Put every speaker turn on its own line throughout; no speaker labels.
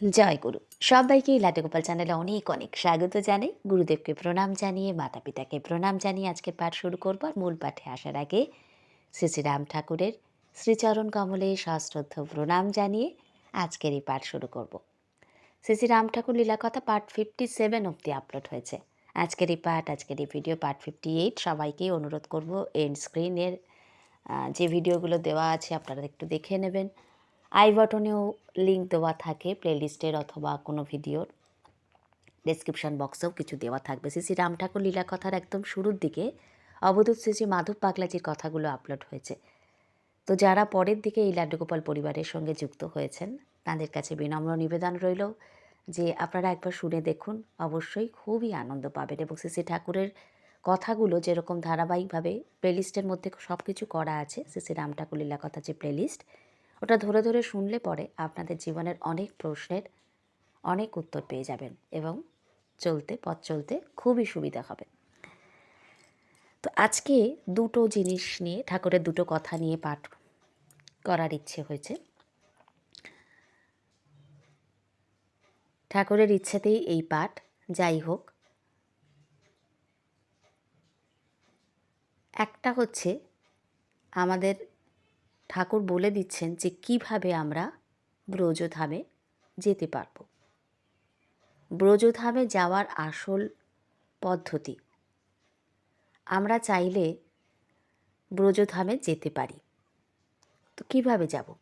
জয় গুরু। সবাইকে লাটগোপাল চ্যানেলে অনেক অনেক স্বাগত জানাই। গুরুদেবকে প্রণাম জানিয়ে মাতা পিতাকে প্রণাম জানিয়ে আজকে পাঠ শুরু করব। আর মূল পাঠে আসার আগে শ্রী শ্রী রাম ঠাকুরের শ্রীচরণ কমলে সশ্রদ্ধ প্রণাম জানিয়ে আজকের এই পাঠ শুরু করব। শ্রী শ্রী রাম ঠাকুর লীলাকথা পার্ট ফিফটি সেভেন অব্দি আপলোড হয়েছে। আজকের এই পাঠ, আজকের এই ভিডিও পার্ট ফিফটি এইট সবাইকেই অনুরোধ করব এন্ড স্ক্রিনের যে ভিডিওগুলো দেওয়া আছে আপনারা একটু দেখে নেবেন। আই বাটনেও লিঙ্ক দেওয়া থাকে প্লেলিস্টের অথবা কোনো ভিডিওর ডেসক্রিপশন বক্সেও কিছু দেওয়া থাকবে। শ্রী রাম ঠাকুর লীলা কথার একদম শুরুর দিকে অবধূত শ্রী শ্রী মাধব পাগলাজির কথাগুলো আপলোড হয়েছে। তো যারা পরের দিকে এই লাড্ডুগোপাল পরিবারের সঙ্গে যুক্ত হয়েছেন, তাদের কাছে বিনম্র নিবেদন রইল যে আপনারা একবার শুনে দেখুন, অবশ্যই খুবই আনন্দ পাবেন এবং শ্রী ঠাকুরের কথাগুলো যেরকম ধারাবাহিকভাবে প্লেলিস্টের মধ্যে সব কিছু করা আছে, শ্রী শ্রী রাম ঠাকুর লীলা কথা যে প্লেলিস্ট ওটা ধরে ধরে শুনলে পরে আপনাদের জীবনের অনেক প্রশ্নের অনেক উত্তর পেয়ে যাবেন এবং চলতে, পথ চলতে খুবই সুবিধা হবে। তো আজকে দুটো জিনিস নিয়ে, ঠাকুরের দুটো কথা নিয়ে পাঠ করার ইচ্ছে হয়েছে। ঠাকুরের ইচ্ছেতেই এই পাঠ, যাই হোক। একটা হচ্ছে আমাদের ঠাকুর বলে দিচ্ছেন যে কীভাবে আমরা ব্রজধামে যেতে পারব। ব্রজধামে যাওয়ার আসল পদ্ধতি। আমরা চাইলে ব্রজধামে যেতে পারি। তো কীভাবে যাব?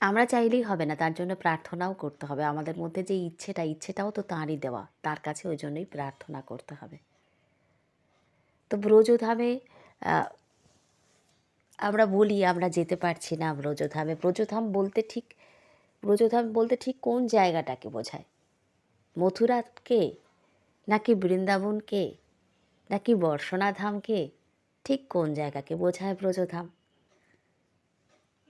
আমরা চাইলেই হবে না, তার জন্য প্রার্থনাও করতে হবে। আমাদের মধ্যে যে ইচ্ছেটা, ইচ্ছেটাও তো তাঁরই দেওয়া। তার কাছে ওই জন্যই প্রার্থনা করতে হবে। তো ব্রজধামে আমরা বলি, আমরা যেতে পারছি না ব্রজধামে। ব্রজধাম বলতে ঠিক, ব্রজধাম বলতে ঠিক কোন জায়গাটাকে বোঝায়? মথুরাকে? নাকি বৃন্দাবনকে? নাকি বর্ষণাধামকে? ঠিক কোন জায়গাকে বোঝায় ব্রজধাম?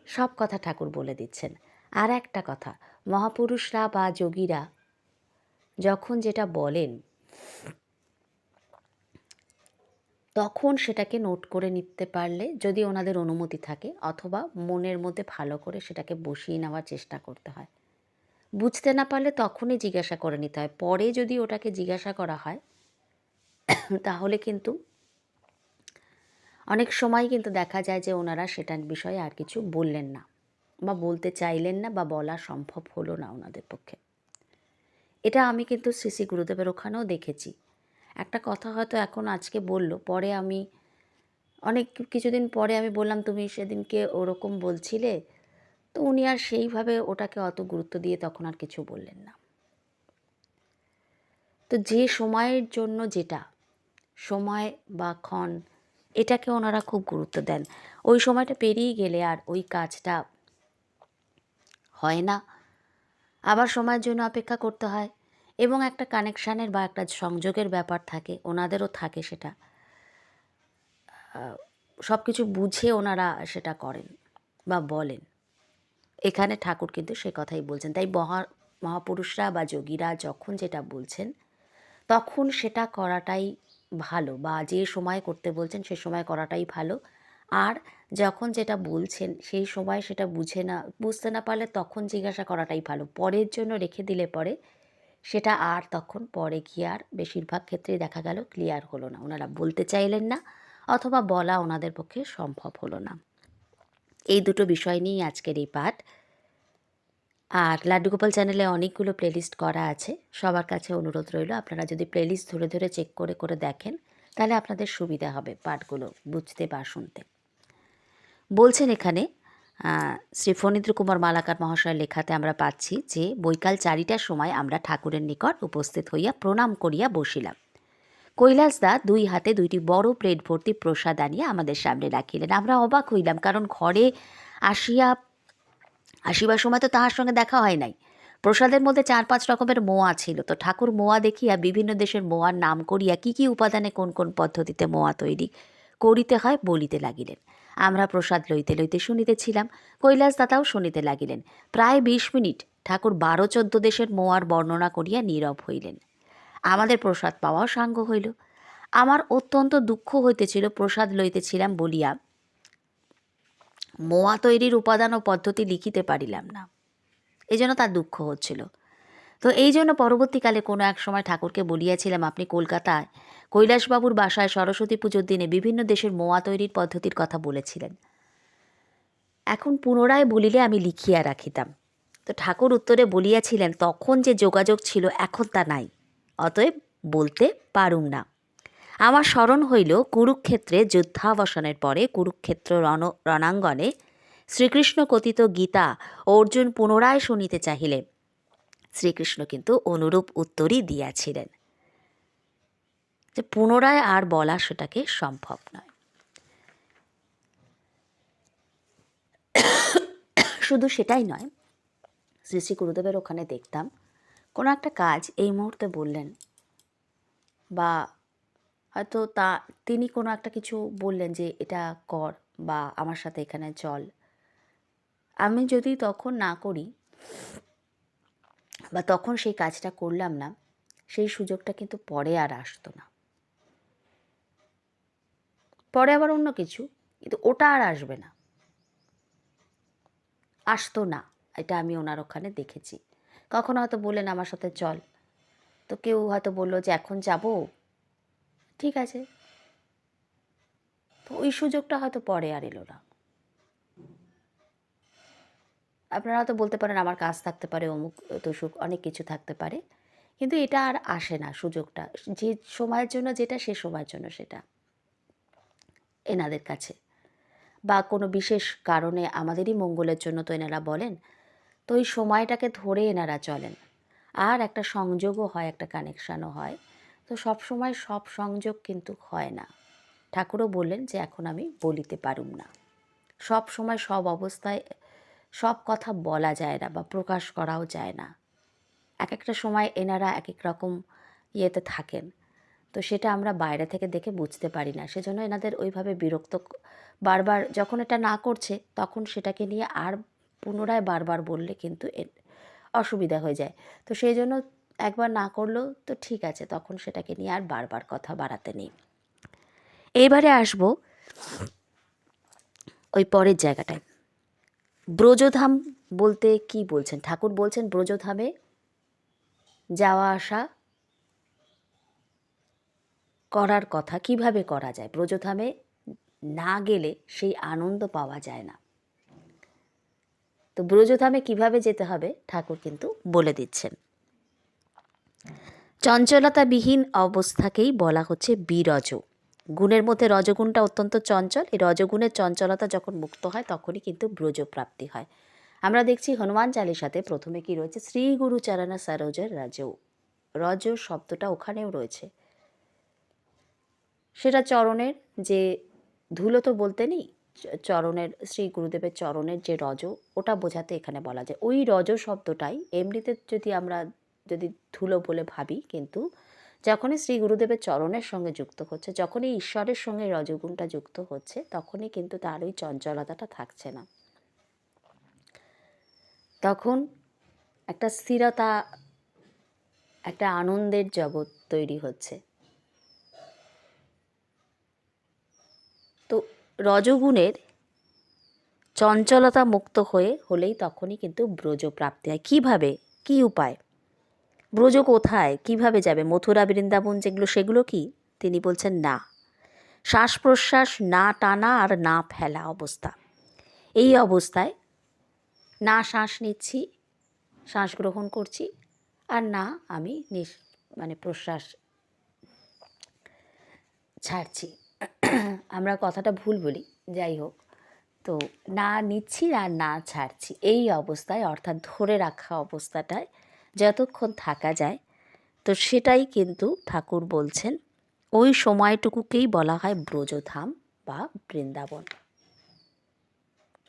সব কথা ঠাকুর বলে দিচ্ছেন। আর একটা কথা, মহাপুরুষরা বা যোগীরা যখন যেটা বলেন তখন সেটাকে নোট করে নিতে পারলে যদি ওনাদের অনুমতি থাকে অথবা মনের মধ্যে ভালো করে সেটাকে বসিয়ে নেওয়ার চেষ্টা করতে হয়। বুঝতে না পারলে তখনই জিজ্ঞাসা করে নিতে হয়। পরে যদি ওটাকে জিজ্ঞাসা করা হয়, তাহলে কিন্তু অনেক সময় কিন্তু দেখা যায় যে ওনারা সেটার বিষয়ে আর কিছু বললেন না বা বলতে চাইলেন না বা বলা সম্ভব হলো না ওনাদের পক্ষে। এটা আমি কিন্তু শ্রী শ্রী গুরুদেবের ওখানেও দেখেছি। একটা কথা হয়তো এখন আজকে বলল, পরে আমি, অনেক কিছুদিন পরে আমি বললাম, তুমি সেদিনকে ওরকম বলছিলে? তো উনি আর সেইভাবে ওটাকে অত গুরুত্ব দিয়ে তখন আর কিছু বললেন না। তো যে সময়ের জন্য যেটা, সময় বা ক্ষণ, এটাকে ওনারা খুব গুরুত্ব দেন। ওই সময়টা পেরিয়ে গেলে আর ওই কাজটা হয় না। আবার সময়ের জন্য অপেক্ষা করতে হয়। এবং একটা কানেকশানের বা একটা সংযোগের ব্যাপার থাকে, ওনাদেরও থাকে সেটা। সব কিছু বুঝে ওনারা সেটা করেন বা বলেন। এখানে ঠাকুর কিন্তু সে কথাই বলছেন। তাই মহা, মহাপুরুষরা বা যোগীরা যখন যেটা বলছেন, তখন সেটা করাটাই ভালো বা যে সময় করতে বলছেন সে সময় করাটাই ভালো। আর যখন যেটা বলছেন, সেই সময় সেটা বুঝে না, বুঝতে না পারলে তখন জিজ্ঞাসা করাটাই ভালো। পরের জন্য রেখে দিলে পরে সেটা আর তখন পরে গিয়ে আর বেশিরভাগ ক্ষেত্রেই দেখা গেল ক্লিয়ার হলো না। ওনারা বলতে চাইলেন না অথবা বলা ওনাদের পক্ষে সম্ভব হলো না। এই দুটো বিষয় নিয়েই আজকের এই পাঠ। আর লাড্ডুগোপাল চ্যানেলে অনেকগুলো প্লেলিস্ট করা আছে। সবার কাছে অনুরোধ রইল, আপনারা যদি প্লেলিস্ট ধরে ধরে চেক করে করে দেখেন, তাহলে আপনাদের সুবিধা হবে পাঠগুলো বুঝতে বা শুনতে। বলছেন এখানে শ্রী ফণীন্দ্র কুমার মালাকার মহাশয়ের লেখাতে আমরা পাচ্ছি যে, বৈকাল চারিটার সময় আমরা ঠাকুরের নিকট উপস্থিত হইয়া প্রণাম করিয়া বসিলাম। কৈলাসদা দুই হাতে দুইটি বড় প্লেট ভর্তি প্রসাদ আনিয়া আমাদের সামনে রাখিলেন। আমরা অবাক হইলাম, কারণ ঘরে আসিয়া, আসিবার সময় তো তাহার সঙ্গে দেখা হয় নাই। প্রসাদের মধ্যে চার পাঁচ রকমের মোয়া ছিল, তো ঠাকুর মোয়া দেখিয়া বিভিন্ন দেশের মোয়ার নাম করিয়া কি কি উপাদানে কোন কোন পদ্ধতিতে মোয়া তৈরি করিতে হয় বলিতে লাগিলেন। আমরা প্রসাদ লইতে লইতে শুনিতেছিলাম কৈলাস দাতাও শুনিতে লাগিলেন। প্রায় বিশ মিনিট ঠাকুর বারো চোদ্দ দেশের মোয়ার বর্ণনা করিয়া নীরব হইলেন। আমাদের প্রসাদ পাওয়াও সাঙ্গ হইল। আমার অত্যন্ত দুঃখ হইতেছিল, প্রসাদ লইতেছিলাম বলিয়া মোয়া তৈরির উপাদান ও পদ্ধতি লিখিতে পারিলাম না। এই জন্য তার দুঃখ হচ্ছিল। তো এই জন্য পরবর্তীকালে কোনো এক সময় ঠাকুরকে বলিয়াছিলাম, আপনি কলকাতায় কৈলাসবাবুর বাসায় সরস্বতী পুজোর দিনে বিভিন্ন দেশের মোয়া তৈরির পদ্ধতির কথা বলেছিলেন। এখন পুনরায় বলিলে আমি লিখিয়া রাখিতাম। তো ঠাকুর উত্তরে বলিয়াছিলেন, তখন যে যোগাযোগ ছিল এখন তা নাই, অতএব বলতে পারুম না। আমার স্মরণ হইল কুরুক্ষেত্রে যুদ্ধাবসানের পরে কুরুক্ষেত্র রণ, রণাঙ্গনে শ্রীকৃষ্ণ কথিত গীতা অর্জুন পুনরায় শুনিতে চাহিলে শ্রীকৃষ্ণ কিন্তু অনুরূপ উত্তরই দিয়াছিলেন যে পুনরায় আর বলা সেটাকে সম্ভব নয়। শুধু সেটাই নয়, শ্রী শ্রী গুরুদেবের ওখানে দেখতাম কোনো একটা কাজ এই মুহূর্তে বললেন বা হয়তো তা তিনি কোনো একটা কিছু বললেন যে এটা কর বা আমার সাথে এখানে চল। আমি যদি তখন না করি বা তখন সেই কাজটা করলাম না, সেই সুযোগটা কিন্তু পরে আর আসতো না। পরে আবার অন্য কিছু, কিন্তু ওটা আর আসবে না। আসতো না, এটা আমি ওনার ওখানে দেখেছি। কখনো হয়তো বললেন আমার সাথে, চল। তো কেউ হয়তো বলল যে, এখন যাব? ঠিক আছে। তো ওই সুযোগটা হয়তো পরে আর এলো না। আপনারা হয়তো বলতে পারেন আমার কাজ থাকতে পারে, অমুক তসুক অনেক কিছু থাকতে পারে। কিন্তু এটা আর আসে না সুযোগটা। যে সময়ের জন্য যেটা, সে সময়ের জন্য সেটা। এনাদের কাছে। বা কোনো বিশেষ কারণে আমাদেরই মঙ্গলের জন্য তো এনারা বলেন, তো ওই সময়টাকে ধরে এনারা চলেন। আর একটা সংযোগও হয়, একটা কানেকশানও হয়। তো সব সময় সব সংযোগ কিন্তু হয় না। ঠাকুরও বললেন যে এখন আমি বলিতে পারুম না। সব সময় সব অবস্থায় সব কথা বলা যায় না বা প্রকাশ করাও যায় না। এক একটা সময় এনারা এক এক রকম ইয়েতে থাকেন। তো সেটা আমরা বাইরে থেকে দেখে বুঝতে পারি না। সেজন্য এনাদের ওইভাবে বিরক্ত বারবার যখন এটা না করছে, তখন সেটাকে নিয়ে আর পুনরায় বারবার বললে কিন্তু অসুবিধা হয়ে যায়। তো সেই জন্য একবার না করলেও তো ঠিক আছে, তখন সেটাকে নিয়ে আর বারবার কথা বাড়াতে নেই। এইবারে আসব ওই পরের জায়গাটায়। ব্রজধাম বলতে কি বলছেন? ঠাকুর বলছেন ব্রজধামে যাওয়া আসা করার কথা। কীভাবে করা যায়? ব্রজধামে না গেলে সেই আনন্দ পাওয়া যায় না। তো ব্রজধামে কীভাবে যেতে হবে? ঠাকুর কিন্তু বলে দিচ্ছেন। চঞ্চলতাবিহীন অবস্থাকেই বলা হচ্ছে বিরজ গুণের মধ্যে রজগুণটা অত্যন্ত চঞ্চল। এই রজগুণের চঞ্চলতা যখন মুক্ত হয়, তখনই কিন্তু ব্রজ প্রাপ্তি হয়। আমরা দেখছি হনুমান চালিসাতে প্রথমে কি রয়েছে? শ্রী গুরুচরণা সরোজের রাজৌ রজ শব্দটা ওখানেও রয়েছে। সেটা চরণের যে ধুলো তো বলতে নেই চরণের, শ্রী গুরুদেবের চরণের যে রজ, ওটা বোঝাতে এখানে বলা যায়। ওই রজ শব্দটাই, এমনিতে যদি আমরা যদি ধুলো বলে ভাবি, কিন্তু যখনই শ্রী গুরুদেবের চরণের সঙ্গে যুক্ত হচ্ছে, যখনই ঈশ্বরের সঙ্গে রজগুণটা যুক্ত হচ্ছে, তখনই কিন্তু তার ওই চঞ্চলতাটা থাকছে না। তখন একটা স্থিরতা, একটা আনন্দের জগৎ তৈরি হচ্ছে। তো রজগুণের চঞ্চলতা মুক্ত হয়ে হলেই তখনই কিন্তু ব্রজ প্রাপ্তি হয়। কীভাবে? কী উপায়? ব্রজ কোথায়? কীভাবে যাবে? মথুরা, বৃন্দাবন যেগুলো, সেগুলো কি? তিনি বলছেন, না। শ্বাস প্রশ্বাস না টানা আর না ফেলা অবস্থা। এই অবস্থায় না শ্বাস নিচ্ছি, শ্বাস গ্রহণ করছি আর না আমি নিঃ মানে প্রশ্বাস ছাড়ছি। আমরা কথাটা ভুল বলি, যাই হোক। তো না নিচ্ছি আর না ছাড়ছি, এই অবস্থায় অর্থাৎ ধরে রাখা অবস্থাটায় যতক্ষণ থাকা যায়, তো সেটাই কিন্তু ঠাকুর বলছেন, ওই সময়টুকুকেই বলা হয় ব্রজধাম বা বৃন্দাবন।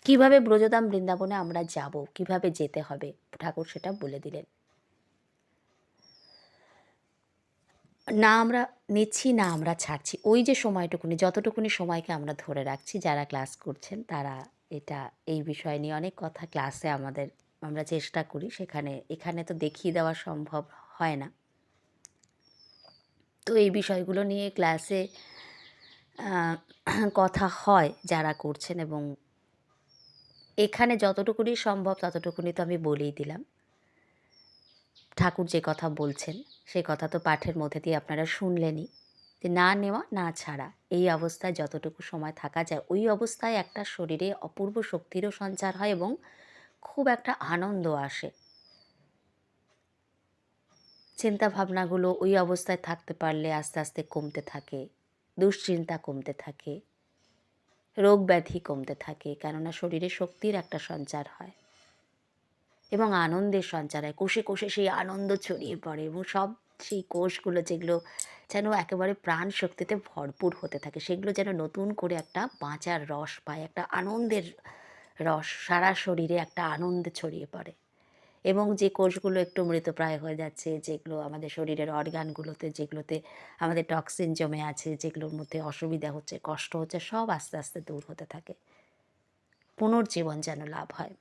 কীভাবে ব্রজধাম বৃন্দাবনে আমরা যাব, কীভাবে যেতে হবে, ঠাকুর সেটা বলে দিলেন। না আমরা নিচ্ছি, না আমরা ছাড়ছি, ওই যে সময়টুকুনি, যতটুকুনি সময়কে আমরা ধরে রাখছি, যারা ক্লাস করছেন, তারা এটা, এই বিষয় নিয়ে অনেক কথা ক্লাসে আমাদের আমরা চেষ্টা করি সেখানে, এখানে তো দেখিয়ে দেওয়া সম্ভব হয় না। তো এই বিষয়গুলো নিয়ে ক্লাসে কথা হয় যারা করছেন এবং এখানে যতটুকুনি সম্ভব ততটুকুনি তো আমি বলেই দিলাম। ঠাকুর যে কথা বলছেন সেই কথা তো পাঠের মধ্যে দিয়ে আপনারা শুনলেনই। যে না নেওয়া, না ছাড়া এই অবস্থায় যতটুকু সময় থাকা যায়, ওই অবস্থায় একটা শরীরে অপূর্ব শক্তিরও সঞ্চার হয় এবং খুব একটা আনন্দ আসে। চিন্তা ভাবনাগুলো ওই অবস্থায় থাকতে পারলে আস্তে আস্তে কমতে থাকে, দুশ্চিন্তা কমতে থাকে, রোগ ব্যাধি কমতে থাকে, কেননা শরীরে শক্তির একটা সঞ্চার হয় এবং আনন্দের সঞ্চার হয় কোষে কোষে সেই আনন্দ ছড়িয়ে পড়ে এবং সব সেই কোষগুলো যেগুলো যেন একেবারে প্রাণ শক্তিতে ভরপুর হতে থাকে, সেগুলো যেন নতুন করে একটা বাঁচার রস পায়, একটা আনন্দের রস সারা শরীরে একটা আনন্দ ছড়িয়ে পড়ে। এবং যে কোষগুলো একটু মৃতপ্রায় হয়ে যাচ্ছে, যেগুলো আমাদের শরীরের অর্গানগুলোতে, যেগুলোতে আমাদের টক্সিন জমে আছে, যেগুলোর মধ্যে অসুবিধা হচ্ছে, কষ্ট হচ্ছে, সব আস্তে আস্তে দূর হতে থাকে। পুনর্জীবন যেন লাভ হয়।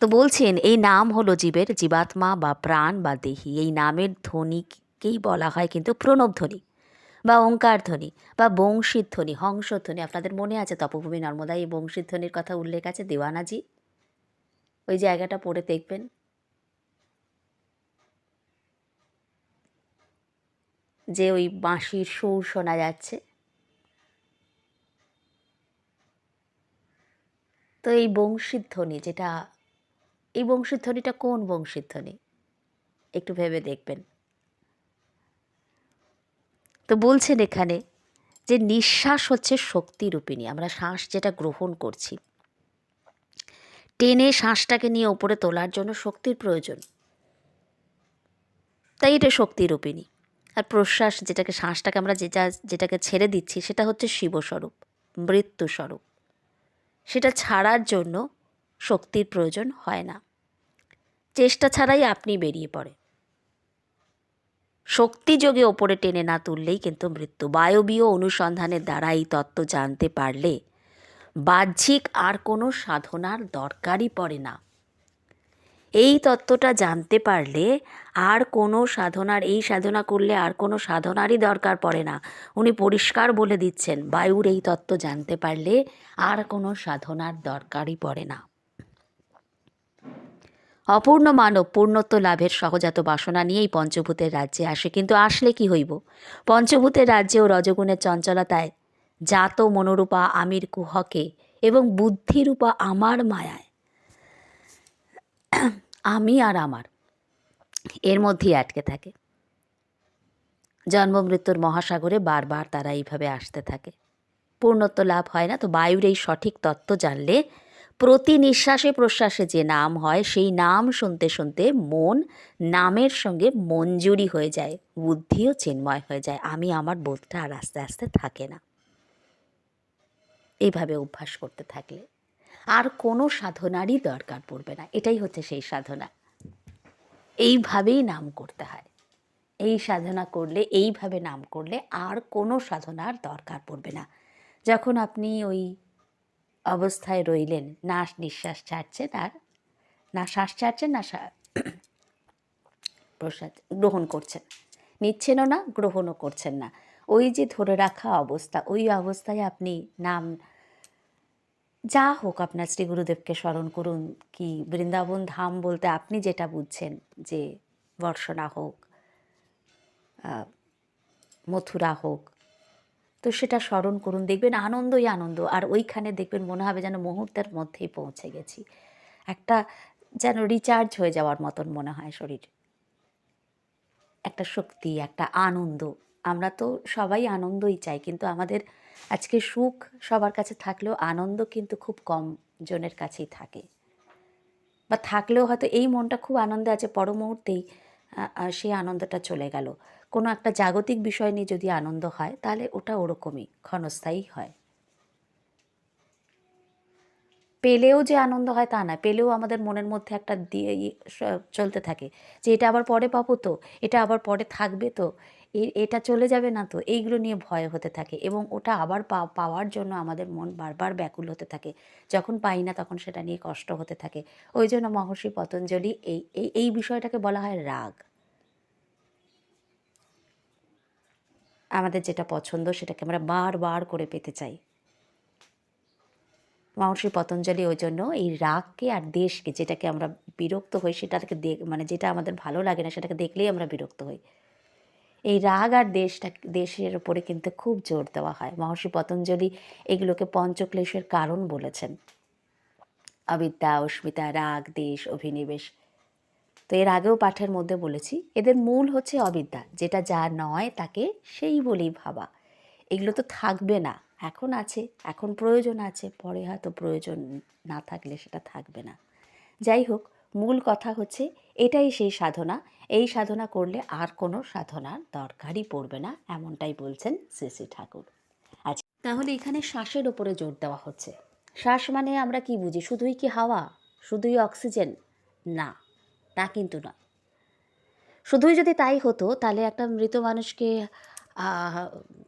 তো বলছেন, এই নাম হলো জীবের জীবাত্মা বা প্রাণ বা দেহি। এই নামের ধ্বনিকেই বলা হয় কিন্তু প্রণব ধ্বনি। বা ওঙ্কার ধ্বনি বা বংশীর ধ্বনি হংসধ্বনি আপনাদের মনে আছে তপভূমি নর্মদা, এই বংশীর ধ্বনির কথা উল্লেখ আছে? দেওয়ানাজি? ওই জায়গাটা পড়ে দেখবেন। যে ওই বাঁশির সুর শোনা যাচ্ছে। তো এই বংশীর ধ্বনি যেটা, এই বংশীর ধ্বনিটা কোন বংশীর ধ্বনি? একটু ভেবে দেখবেন। তো বলছেন এখানে যে নিঃশ্বাস হচ্ছে শক্তিরূপিণী। আমরা শ্বাস যেটা গ্রহণ করছি। টেনে শ্বাসটাকে নিয়ে ওপরে তোলার জন্য শক্তির প্রয়োজন। তাই এটা শক্তিরূপিণী। আর প্রশ্বাস যেটাকে, শ্বাসটাকে আমরা যেটা যেটাকে ছেড়ে দিচ্ছি, সেটা হচ্ছে শিবস্বরূপ, মৃত্যুস্বরূপ। সেটা ছাড়ার জন্য শক্তির প্রয়োজন হয় না। চেষ্টা ছাড়াই আপনি বেরিয়ে পড়ে শক্তি যোগে ওপরে টেনে না তুললেই কিন্তু মৃত্যু। বায়বীয় অনুসন্ধানের দ্বারা এই তত্ত্ব জানতে পারলে বাহ্যিক আর কোনো সাধনার দরকারই পড়ে না। এই তত্ত্বটা জানতে পারলে আর কোনো সাধনার, এই সাধনা করলে আর কোনো সাধনারই দরকার পড়ে না। উনি পরিষ্কার বলে দিচ্ছেন, বায়ুর এই তত্ত্ব জানতে পারলে আর কোনো সাধনার দরকারই পড়ে না। অপূর্ণ মানব পূর্ণত্ব লাভের সহজাত বাসনা নিয়েই পঞ্চভূতের রাজ্যে আসে, কিন্তু আসলে কি হইব? পঞ্চভূতের রাজ্যেও রজগুণের চঞ্চলতায় জাত মনোরূপা আমির কুহকে এবং বুদ্ধিরূপা আমার মায়ায়। আমি আর আমার এর মধ্যেই আটকে থাকে। জন্ম মৃত্যুর মহাসাগরে বারবার তারা এইভাবে আসতে থাকে। পূর্ণত্ব লাভ হয় না, তো বায়ুর এই সঠিক তত্ত্ব জানলে প্রতি নিঃশ্বাসে প্রশ্বাসে যে নাম হয়, সেই নাম শুনতে শুনতে মন নামের সঙ্গে মঞ্জুরি হয়ে যায়, বুদ্ধিও চিন্ময় হয়ে যায়। আমি আমার বোধটা আর আস্তে আস্তে থাকে না। এইভাবে অভ্যাস করতে থাকলে আর কোনো সাধনারই দরকার পড়বে না। এটাই হচ্ছে সেই সাধনা। এইভাবেই নাম করতে হয়। এই সাধনা করলে, এইভাবে নাম করলে আর কোনো সাধনার দরকার পড়বে না। যখন আপনি ওই অবস্থায় রইলেন। না নিঃশ্বাস ছাড়ছে তার না শ্বাস ছাড়ছেন, না প্রসাদ গ্রহণ করছেন। নিচ্ছেনও না, গ্রহণও করছেন না। ওই যে ধরে রাখা অবস্থা, ওই অবস্থায় আপনি নাম, যা হোক আপনার শ্রী গুরুদেবকে স্মরণ করুন কি বৃন্দাবন ধাম বলতে আপনি যেটা বুঝছেন যে বর্ষণা হোক মথুরা হোক তো সেটা স্মরণ করুন, দেখবেন আনন্দই আনন্দ। আর ওইখানে দেখবেন মনে হবে যেন মুহূর্তের মধ্যেই পৌঁছে গেছি। একটা যেন রিচার্জ হয়ে যাওয়ার মতন মনে হয় শরীর। একটা শক্তি, একটা আনন্দ। আমরা তো সবাই আনন্দই চাই, কিন্তু আমাদের আজকে সুখ সবার কাছে থাকলেও আনন্দ কিন্তু খুব কম জনের কাছেই থাকে। বা থাকলেও হয়তো এই মনটা খুব আনন্দে আছে পর মুহূর্তেই সেই আনন্দটা চলে গেল। কোনো একটা জাগতিক বিষয় নিয়ে যদি আনন্দ হয়, তাহলে ওটা ওরকমই, ক্ষণস্থায়ী হয়। পেলেও যে আনন্দ হয় তা না, পেলেও আমাদের মনের মধ্যে একটা দিয়ে চলতে থাকে যে এটা আবার পরে পাবো তো, এটা আবার পরে থাকবে তো এটা চলে যাবে না তো, এইগুলো নিয়ে ভয় হতে থাকে এবং ওটা আবার পাওয়ার জন্য আমাদের মন বারবার ব্যাকুল হতে থাকে। যখন পাই না তখন সেটা নিয়ে কষ্ট হতে থাকে। ওই জন্য মহর্ষি পতঞ্জলি এই এই বিষয়টাকে বলা হয় রাগ। আমাদের যেটা পছন্দ সেটাকে আমরা বারবার করে পেতে চাই। মহর্ষি পতঞ্জলি ওই জন্য এই রাগকে আর দেশকে যেটাকে আমরা বিরক্ত হই সেটাকে দেখ মানে যেটা আমাদের ভালো লাগে না সেটাকে দেখলেই আমরা বিরক্ত হই। এই রাগ আর দেশটা, দেশের উপরে কিন্তু খুব জোর দেওয়া হয়। মহর্ষি পতঞ্জলি এগুলোকে পঞ্চক্লেশের কারণ বলেছেন। অবিদ্যা, অস্মিতা, রাগ, দেশ, অভিনিবেশ তো এর আগেও পাঠের মধ্যে বলেছি, এদের মূল হচ্ছে অবিদ্যা, যেটা যা নয় তাকে সেই বলেই ভাবা। এগুলো তো থাকবে না, এখন আছে, এখন প্রয়োজন আছে, পরে হয়তো প্রয়োজন না থাকলে সেটা থাকবে না। যাই হোক, মূল কথা হচ্ছে এটাই সেই সাধনা, এই সাধনা করলে আর কোনো সাধনার দরকারই পড়বে না, এমনটাই বলছেন শ্রী ঠাকুর। আচ্ছা তাহলে এখানে শ্বাসের ওপরে জোর দেওয়া হচ্ছে। শ্বাস মানে আমরা কি বুঝি? শুধুই কি হাওয়া? শুধুই অক্সিজেন? না। তা কিন্তু নয়। শুধুই যদি তাই হতো, তাহলে একটা মৃত মানুষকে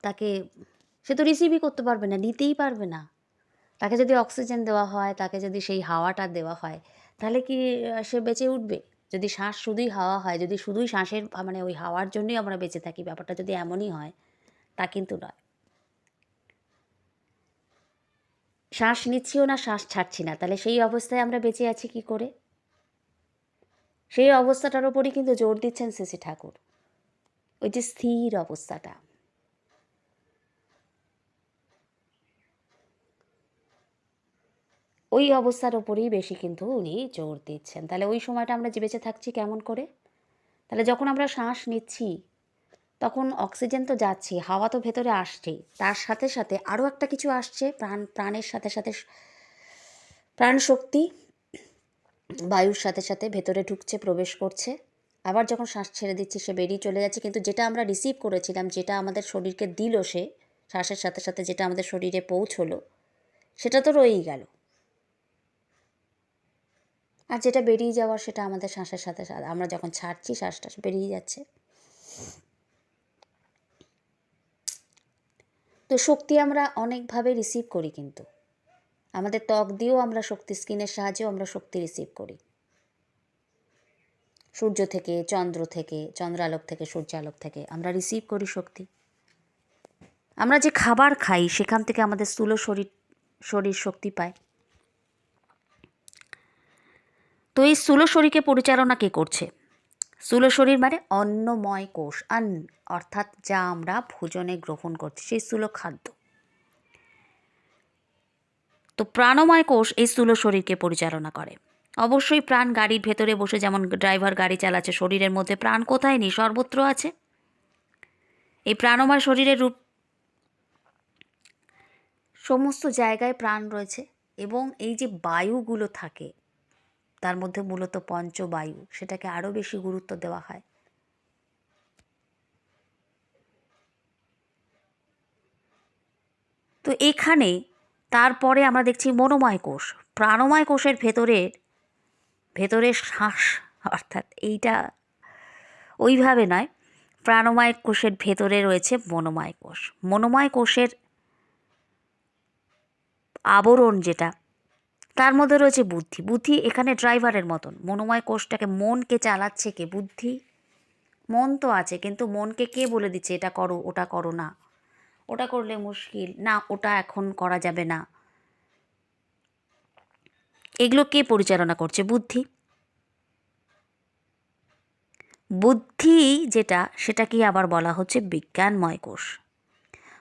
তাকে, সে তো রিসিভই করতে পারবে না, নিতেই পারবে না। তাকে যদি অক্সিজেন দেওয়া হয়, তাকে যদি সেই হাওয়াটা দেওয়া হয়, তাহলে কি সে বেঁচে উঠবে? যদি শ্বাস শুধুই হাওয়া হয়, যদি শুধুই শ্বাসের মানে ওই হাওয়ার জন্যই আমরা বেঁচে থাকি, ব্যাপারটা যদি এমনই হয়, তা কিন্তু নয়। শ্বাস নিচ্ছিও না, শ্বাস ছাড়ছি না, তাহলে সেই অবস্থায় আমরা বেঁচে আছি কি করে? সেই অবস্থাটার ওপরই কিন্তু জোর দিচ্ছেন শ্রী ঠাকুর। ওই যে স্থির অবস্থাটা। ওই অবস্থার ওপরেই বেশি কিন্তু উনি জোর দিচ্ছেন। তাহলে ওই সময়টা আমরা যে বেঁচে থাকছি কেমন করে? তাহলে যখন আমরা শ্বাস নিচ্ছি, তখন অক্সিজেন তো যাচ্ছে, হাওয়া তো ভেতরে আসছেই। তার সাথে সাথে আরও একটা কিছু আসছে, প্রাণ, প্রাণের সাথে সাথে প্রাণ শক্তি বায়ুর সাথে সাথে ভেতরে ঢুকছে, প্রবেশ করছে। আবার যখন শ্বাস ছেড়ে দিচ্ছি, সে বেরিয়ে চলে যাচ্ছে। কিন্তু যেটা আমরা রিসিভ করেছিলাম, যেটা আমাদের শরীরকে দিল সে, শ্বাসের সাথে সাথে যেটা আমাদের শরীরে পৌঁছলো, সেটা তো রয়েই গেল। আর যেটা বেরিয়ে যাওয়ার, সেটা আমাদের শ্বাসের সাথে সাথে, আমরা যখন ছাড়ছি শ্বাসটা বেরিয়ে যাচ্ছে। তো শক্তি আমরা অনেকভাবে রিসিভ করি কিন্তু। আমাদের ত্বক দিয়েও আমরা শক্তি, স্কিনের সাহায্যেও আমরা শক্তি রিসিভ করি। সূর্য থেকে, চন্দ্র থেকে, চন্দ্রালোক থেকে, সূর্যালোক থেকে আমরা রিসিভ করি শক্তি। আমরা যে খাবার খাই, সেখান থেকে আমাদের স্থূল শরীর শরীর শক্তি পায়। তো এই স্থূল শরীরকে পরিচালনা কে করছে? স্থূল শরীর মানে অন্নময় কোষ আন অর্থাৎ যা আমরা ভোজনে গ্রহণ করছি, সেই স্থূল খাদ্য। তো প্রাণময় কোষ এই স্থূল শরীরকে পরিচালনা করে। অবশ্যই প্রাণ গাড়ির ভেতরে বসে যেমন ড্রাইভার গাড়ি চালাচ্ছে, শরীরের মধ্যে প্রাণ কোথায় নেই, সর্বত্র আছে। এই প্রাণময় শরীরের রূপ সমস্ত জায়গায় প্রাণ রয়েছে এবং এই যে বায়ুগুলো থাকে, তার মধ্যে মূলত পঞ্চবায়ু, সেটাকে আরও বেশি গুরুত্ব দেওয়া হয়। তো এখানে তারপরে আমরা দেখছি মনোময় কোষ। প্রাণময় কোষের ভেতরের ভেতরের শ্বাস, অর্থাৎ এইটা ওইভাবে নয়, প্রাণময় কোষের ভেতরে রয়েছে মনোময় কোষ। মনোময় কোষের আবরণ যেটা, তার মধ্যে রয়েছে বুদ্ধি। বুদ্ধি এখানে ড্রাইভারের মতন। মনোময় কোষটাকে মনকে চালাচ্ছে কে? বুদ্ধি? মন তো আছে, কিন্তু মনকে কে বলে দিচ্ছে, এটা করো, ওটা করো না ওটা করলে মুশকিল। না, ওটা এখন করা যাবে না। এগুলো কে পরিচালনা করছে? বুদ্ধি। বুদ্ধি যেটা সেটাকে আবার বলা হচ্ছে বিজ্ঞানময় কোষ।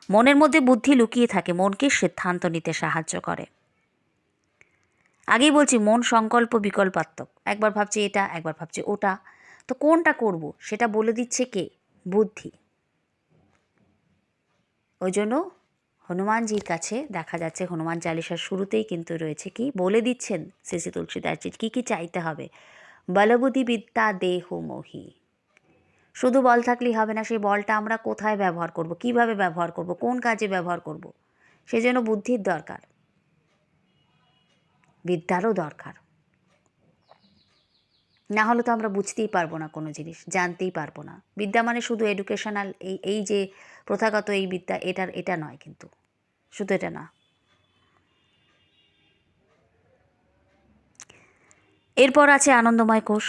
মনের মধ্যে বুদ্ধি লুকিয়ে থাকে, মনকে সিদ্ধান্ত নিতে সাহায্য করে। আগেই বলছি, মন সংকল্প বিকল্পাত্মক। একবার ভাবছি এটা, একবার ভাবছি ওটা। তো কোনটা করব? সেটা বলে দিচ্ছে কে? বুদ্ধি। ওই জন্য হনুমানজির কাছে দেখা যাচ্ছে, হনুমান চালিসার শুরুতেই কিন্তু রয়েছে কি, বলে দিচ্ছেন শ্রী শ্রী তুলসীদাসজি কী কী চাইতে হবে? বলবুদ্ধি বিদ্যা দেহ মোহি। শুধু বল থাকলেই হবে না, সেই বলটা আমরা কোথায় ব্যবহার করব, কীভাবে ব্যবহার করব, কোন কাজে ব্যবহার করব, সেজন্য বুদ্ধির দরকার। বিদ্যারও দরকার। না হলে তো আমরা বুঝতেই পারব না কোনো জিনিস, জানতেই পারব না। বিদ্যা মানে শুধু এডুকেশনাল এই এই যে প্রথাগত এই বিদ্যা, এটার, এটা নয় কিন্তু, শুধু এটা না। এরপর আছে আনন্দময় কোষ।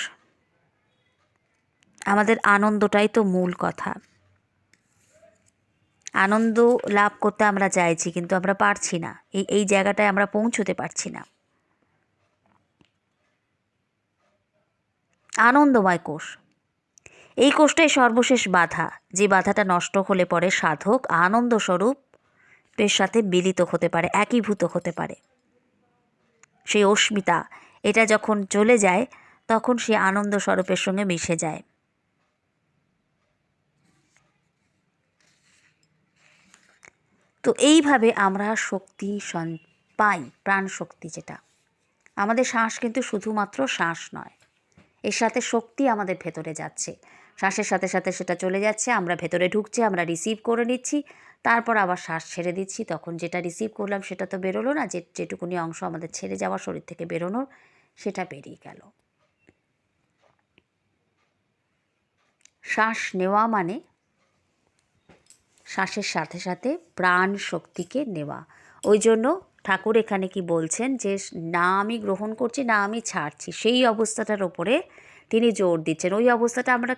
আমাদের আনন্দটাই তো মূল কথা। আনন্দ লাভ করতে আমরা চাইছি কিন্তু আমরা পারছি না। এই এই জায়গাটায় আমরা পৌঁছতে পারছি না। আনন্দময় কোষ। এই কোষটাই সর্বশেষ বাধা। যে বাধাটা নষ্ট হলে পরে সাধক আনন্দস্বরূপের সাথে মিলিত হতে পারে, একীভূত হতে পারে। সেই অস্মিতা, এটা যখন চলে যায়, তখন সে আনন্দ স্বরূপের সঙ্গে মিশে যায়। তো এইভাবে আমরা শক্তি পাই প্রাণ শক্তি যেটা। আমাদের শ্বাস কিন্তু শুধুমাত্র শ্বাস নয়। এর সাথে শক্তি আমাদের ভেতরে যাচ্ছে। শ্বাসের সাথে সাথে সেটা চলে যাচ্ছে, আমরা ভেতরে ঢুকছে, আমরা রিসিভ করে নিচ্ছি, তারপর আবার শ্বাস ছেড়ে দিচ্ছি। তখন যেটা রিসিভ করলাম সেটা তো বেরোলো না, যে যেটুকুনি অংশ আমাদের ছেড়ে যাওয়া, শরীর থেকে বেরোনোর, সেটা বেরিয়ে গেল। শ্বাস নেওয়া মানে শ্বাসের সাথে সাথে প্রাণ শক্তিকে নেওয়া। ওই জন্য ঠাকুর এখানে কি বলছেন যে, না আমি গ্রহণ করছি, না আমি ছাড়ছি। সেই অবস্থাটার ওপরে তিনি জোর দিচ্ছেন। ওই অবস্থাটা আমরা,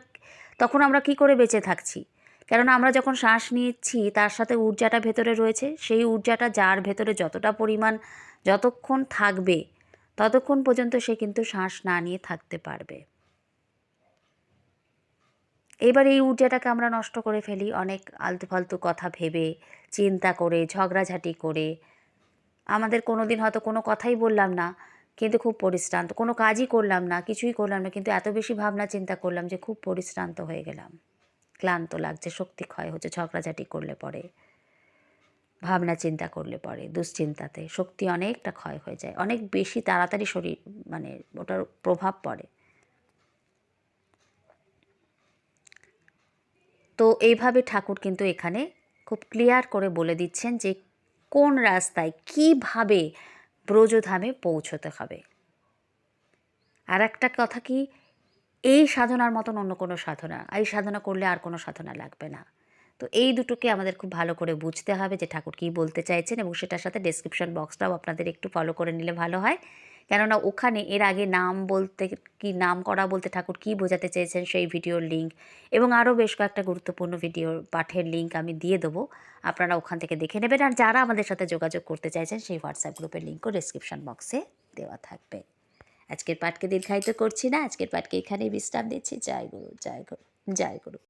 তখন আমরা কি করে বেঁচে থাকছি? কেননা আমরা যখন শ্বাস নিচ্ছি, তার সাথে ঊর্জাটা ভেতরে রয়েছে। সেই ঊর্জাটা যার ভেতরে যতটা পরিমাণ যতক্ষণ থাকবে, ততক্ষণ পর্যন্ত সে কিন্তু শ্বাস না নিয়ে থাকতে পারবে। এবার এই ঊর্জাটাকে আমরা নষ্ট করে ফেলি, অনেক আলতু ফালতু কথা ভেবে, চিন্তা করে, ঝগড়াঝাটি করে। আমাদের কোনো দিন হয়তো কোনো কথাই বললাম না, কিন্তু খুব পরিশ্রান্ত। কোনো কাজই করলাম না, কিছুই করলাম না, কিন্তু এত বেশি ভাবনা চিন্তা করলাম যে খুব পরিশ্রান্ত হয়ে গেলাম। ক্লান্ত লাগছে, শক্তি ক্ষয় হচ্ছে, ঝগড়াঝাটি করলে পরে, ভাবনা চিন্তা করলে পরে, দুশ্চিন্তাতে শক্তি অনেকটা ক্ষয় হয়ে যায়। অনেক বেশি তাড়াতাড়ি শরীর মানে ওটার প্রভাব পড়ে। তো এইভাবে ঠাকুর কিন্তু এখানে খুব ক্লিয়ার করে বলে দিচ্ছেন যে কোন রাস্তায় কীভাবে ব্রজধামে পৌঁছতে হবে? আর একটা কথা কি, এই সাধনার মতন অন্য কোনো সাধনা, এই সাধনা করলে আর কোনো সাধনা লাগবে না। তো এই দুটোকে আমাদের খুব ভালো করে বুঝতে হবে যে ঠাকুর কী বলতে চাইছেন এবং সেটার সাথে ডেসক্রিপশন বক্সটাও আপনাদের একটু ফলো করে নিলে ভালো হয়। কেননা ওখানে এর আগে নাম বলতে কি, নাম করা বলতে ঠাকুর কী বোঝাতে চেয়েছেন সেই ভিডিওর লিঙ্ক এবং আরও বেশ কয়েকটা গুরুত্বপূর্ণ ভিডিওর পাঠের লিঙ্ক আমি দিয়ে দেবো। আপনারা ওখান থেকে দেখে নেবেন আর যারা আমাদের সাথে যোগাযোগ করতে চাইছেন সেই হোয়াটসঅ্যাপ গ্রুপের লিঙ্কও ডেসক্রিপশন বক্সে দেওয়া থাকবে। আজকের পাঠকে দীর্ঘায়িত করছি না, আজকের পাঠকে এখানেই বিশ্রাম দিচ্ছি জয় গুরু জয় গুরু জয় গুরু।